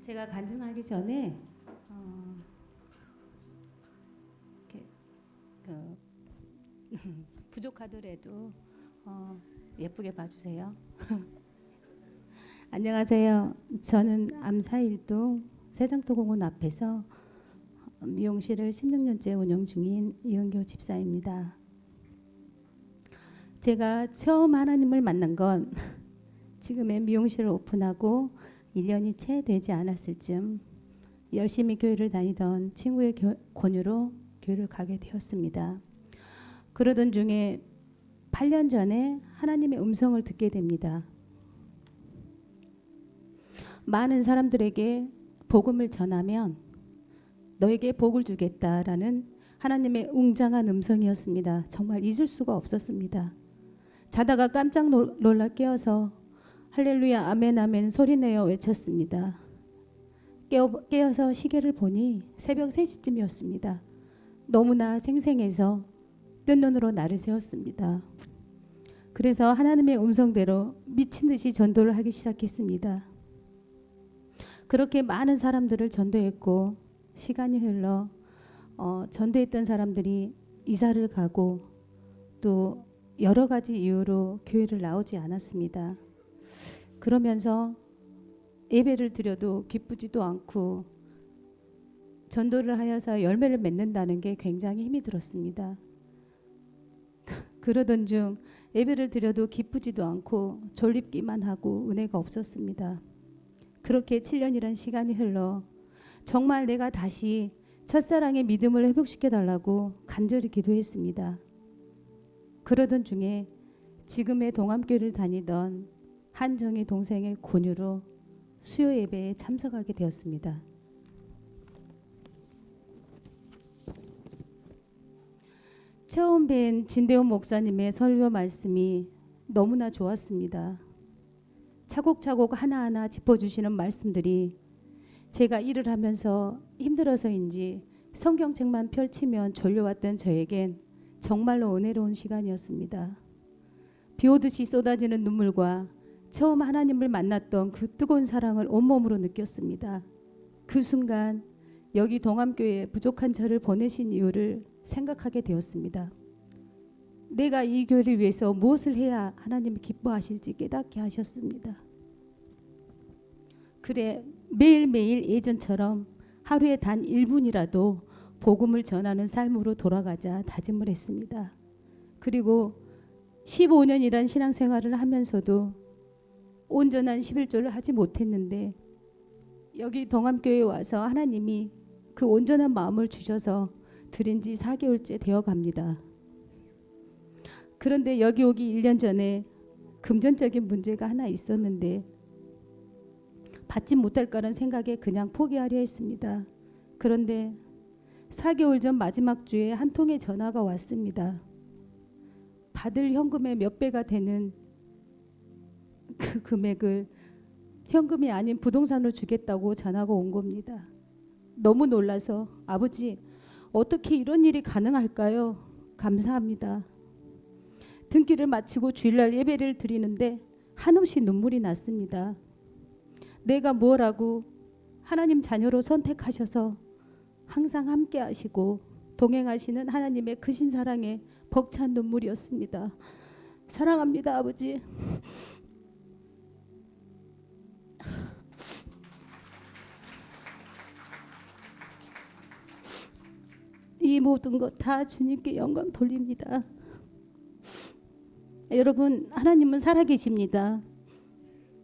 제가 간증하기 전에 어, 이렇게 그 부족하더라도 어, 예쁘게 봐주세요. 안녕하세요. 저는 암사일동 세장토공원 앞에서 미용실을 16년째 운영 중인 이은교 집사입니다. 제가 처음 하나님을 만난 건 지금의 미용실을 오픈하고 1년이 채 되지 않았을 즈음 열심히 교회를 다니던 친구의 교- 권유로 교회를 가게 되었습니다. 그러던 중에 8년 전에 하나님의 음성을 듣게 됩니다. 많은 사람들에게 복음을 전하면 너에게 복을 주겠다라는 하나님의 웅장한 음성이었습니다. 정말 잊을 수가 없었습니다. 자다가 깜짝 놀- 놀라 깨어서 할렐루야 아멘 아멘 소리내어 외쳤습니다. 깨어, 깨어 서 시계를 보니 새벽 3시쯤이었습니다. 너무나 생생해서 뜬 눈으로 나를 세웠습니다. 그래서 하나님의 음성대로 미친 듯이 전도를 하기 시작했습니다. 그렇게 많은 사람들을 전도했고 시간이 흘러 어, 전도했던 사람들이 이사를 가고 또 여러 가지 이유로 교회를 나오지 않았습니다. 그러면서 예배를 드려도 기쁘지도 않고 전도를 하여서 열매를 맺는다는 게 굉장히 힘이 들었습니다. 그러던 중 예배를 드려도 기쁘지도 않고 졸립기만 하고 은혜가 없었습니다. 그렇게 7년이란 시간이 흘러 정말 내가 다시 첫사랑의 믿음을 회복시켜 달라고 간절히 기도했습니다. 그러던 중에 지금의 동암교를 다니던 한정희 동생의 권유로 수요 예배에 참석하게 되었습니다. 처음 뵌 진대원 목사님의 설교 말씀이 너무나 좋았습니다. 차곡차곡 하나하나 짚어주시는 말씀들이 제가 일을 하면서 힘들어서인지 성경책만 펼치면 졸려왔던 저에겐 정말로 은혜로운 시간이었습니다. 비 오듯이 쏟아지는 눈물과 처음 하나님을 만났던 그 뜨거운 사랑을 온몸으로 느꼈습니다. 그 순간 여기 동암교회에 부족한 저를 보내신 이유를 생각하게 되었습니다. 내가 이 교회를 위해서 무엇을 해야 하나님이 기뻐하실지 깨닫게 하셨습니다. 그래 매일매일 예전처럼 하루에 단 1분이라도 복음을 전하는 삶으로 돌아가자 다짐을 했습니다. 그리고 15년이란 신앙생활을 하면서도 온전한 11조를 하지 못했는데 여기 동암교회에 와서 하나님이 그 온전한 마음을 주셔서 드린 지 4개월째 되어 갑니다. 그런데 여기 오기 1년 전에 금전적인 문제가 하나 있었는데 받지 못할까라는 생각에 그냥 포기하려 했습니다. 그런데 4개월 전 마지막 주에 한 통의 전화가 왔습니다. 받을 현금의 몇 배가 되는 그 금액을 현금이 아닌 부동산으로 주겠다고 전화가 온 겁니다. 너무 놀라서 아버지 어떻게 이런 일이 가능할까요? 감사합니다. 등기를 마치고 주일날 예배를 드리는데 한없이 눈물이 났습니다. 내가 무엇하고 하나님 자녀로 선택하셔서 항상 함께 하시고 동행하시는 하나님의 크신 사랑에 벅찬 눈물이었습니다. 사랑합니다, 아버지. 이 모든 것 다 주님께 영광 돌립니다. 여러분, 하나님은 살아계십니다.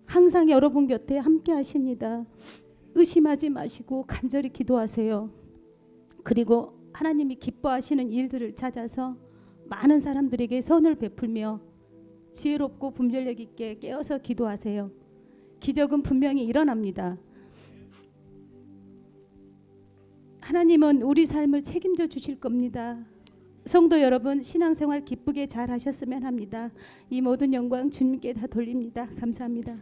항상 여러분 곁에 함께 하십니다. 의심하지 마시고 간절히 기도하세요. 그리고 하나님이 기뻐하시는 일들을 찾아서 많은 사람들에게 선을 베풀며 지혜롭고 분별력 있게 깨어서 기도하세요. 기적은 분명히 일어납니다. 하나님은 우리 삶을 책임져 주실 겁니다. 성도 여러분 신앙생활 기쁘게 잘 하셨으면 합니다. 이 모든 영광 주님께 다 돌립니다. 감사합니다.